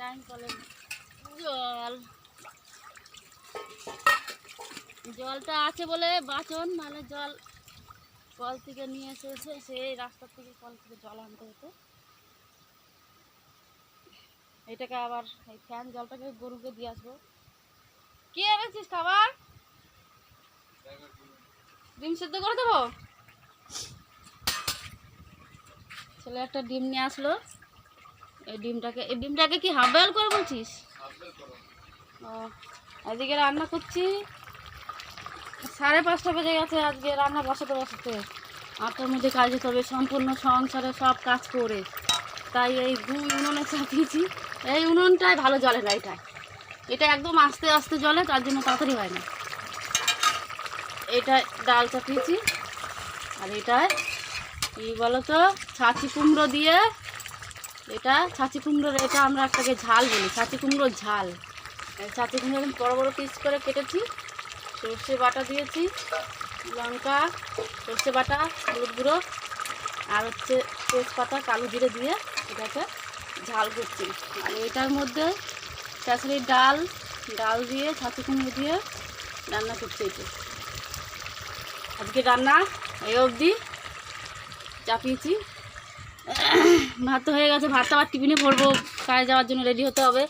Time কলের জল। জলটা আছে বলে বাঁচন নাহলে জল কল থেকে নিয়ে এসে এসে সেই রাস্তা থেকে কল থেকে জল আনতে হতো। এটাকে আবার এই ফ্যান জলটাকে গরুকে দিয়ে আসব। কি এনেছিস খাবার? ডিম সেদ্ধ করে দেবো? ছেলে একটা ডিম নিয়ে আসলো। এই ডিমটাকে এই ডিমটাকে কি হাফ বয়েল করে বলছিস? ও, এদিকে রান্না করছি। সাড়ে পাঁচটা বেজে গেছে, আজকে রান্না বসাতে বসাতে। আটটার মধ্যে কাজ যেতে হবে, সম্পূর্ণ সংসারে সব কাজ করে। তাই এই দুই উনুনে চাপিয়েছি। এই উনুনটাই ভালো জলে না এটা। এটা একদম আস্তে আস্তে জলে, তার জন্য তাড়াতাড়ি হয় না। এটা ডাল চাপিয়েছি। আর এটায় কি বলো তো ছাঁচি কুমড়ো দিয়ে এটা ছাঁচি কুমড়োর, এটা আমরা একটাকে ঝাল বলি, ছাঁচি কুমড়োর ঝাল। ছাঁচি কুমড়ো বড়ো বড়ো পিস করে কেটেছি। সর্ষে বাটা দিয়েছি, লঙ্কা, সর্ষে বাটা, হলুদ গুঁড়ো, আর হচ্ছে তেজপাতা, কালো জিরে দিয়ে এটাকে ঝাল করছি। আর এটার মধ্যে খেসারির ডাল ডাল দিয়ে, ছাঁচি কুমড়ো দিয়ে রান্না করছি এটা আজকে রান্না এই অবধি। চাপিয়েছি। ভাত তো হয়ে গেছে ভাতটা আবার টিফিনে ভরবো কাজে যাওয়ার জন্য রেডি হতে হবে।